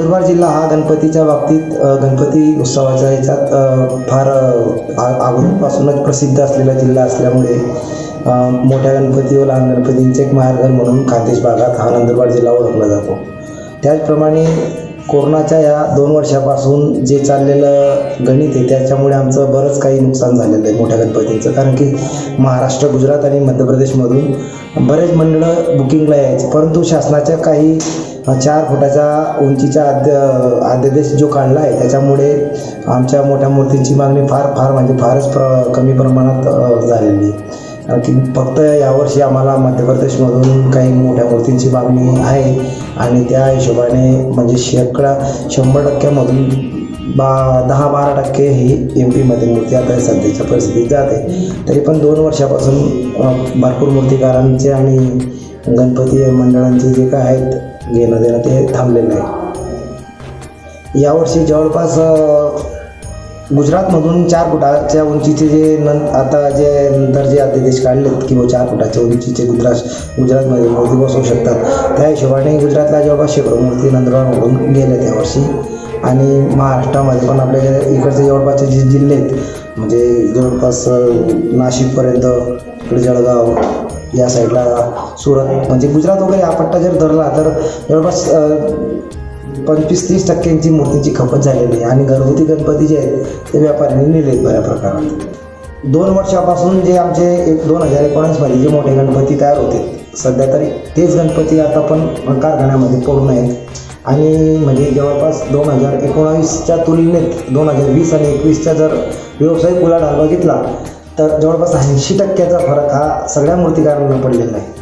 नंदुरबार जिल्हा हा गणपतीच्या बाबतीत गणपती उत्सवाच्या ह्याच्यात फार अगोदरपासूनच प्रसिद्ध असलेला जिल्हा असल्यामुळे मोठ्या गणपती व लहान गणपतींचे एक माहेरघर म्हणून खानदेश भागात हा नंदुरबार जिल्हा ओळखला जातो. त्याचप्रमाणे कोरोनाच्या या दोन वर्षापासून जे चाललेलं गणित आहे त्याच्यामुळे आमचं बरंच काही नुकसान झालेलं आहे मोठ्या गणपतींचं. कारण की महाराष्ट्र गुजरात आणि मध्य प्रदेशमधून बरेच मंडळं बुकिंगला यायचे. परंतु शासनाच्या काही चार फुटाच्या उंचीचा आद्य अध्यादेश जो काढला आहे त्याच्यामुळे आमच्या मोठ्या मूर्तींची मागणी फार फार म्हणजे फारच प्र कमी प्रमाणात झालेली आहे. की फक्त यावर्षी आम्हाला मध्य प्रदेशमधून काही मोठ्या मूर्तींची मागणी आहे. आणि त्या हिशोबाने म्हणजे शेकडा शंभर टक्क्यामधून बा दहा बारा टक्के ही एम पीमध्ये मूर्ती आता सध्याच्या परिस्थितीत जाते. तरी पण दोन वर्षापासून भरपूर मूर्तिकारांचे आणि गणपती मंडळांचे जे काय आहेत घेणं देणं ते थांबलेलं आहे. यावर्षी जवळपास गुजरातमधून चार फुटाच्या उंचीचे जे नं आता जे अध्यादेश काढलेत की बुवा चार फुटाच्या उंचीचे गुजरात गुजरातमध्ये मूर्ती बसवू शकतात. त्या हिशोबाने गुजरातला जवळपास शेकडो मूर्ती नंदुरबारमधून गेल्या त्या वर्षी आणि महाराष्ट्रामध्ये पण आपल्या इकडचे जवळपासचे जे जिल्हे आहेत म्हणजे जवळपास नाशिकपर्यंत इकडे जळगाव या साईडला सुरत म्हणजे गुजरात वगैरे हा पट्टा जर धरला तर जवळपास पंचवीस तीस टक्क्यांची मूर्तीची खपत झालेली आहे. आणि घरगुती गणपती जे आहेत ते व्यापाऱ्यांनी नेले आहेत बऱ्या प्रकारात. दोन वर्षापासून जे आमचे एक दोन हजार एकोणीसमध्ये जे मोठे गणपती तयार होते सध्या तरी तेच गणपती आता पण कारखान्यामध्ये पडून आहेत. आणि म्हणजे जवळपास दोन हजार एकोणावीसच्या तुलनेत दोन हजार वीस आणि एकवीसच्या जर व्यावसायिक उलाढाल बघितला तर जवळपास ऐंशी टक्क्याचा फरक हा सगळ्या मूर्तिकारांना पडलेला आहे.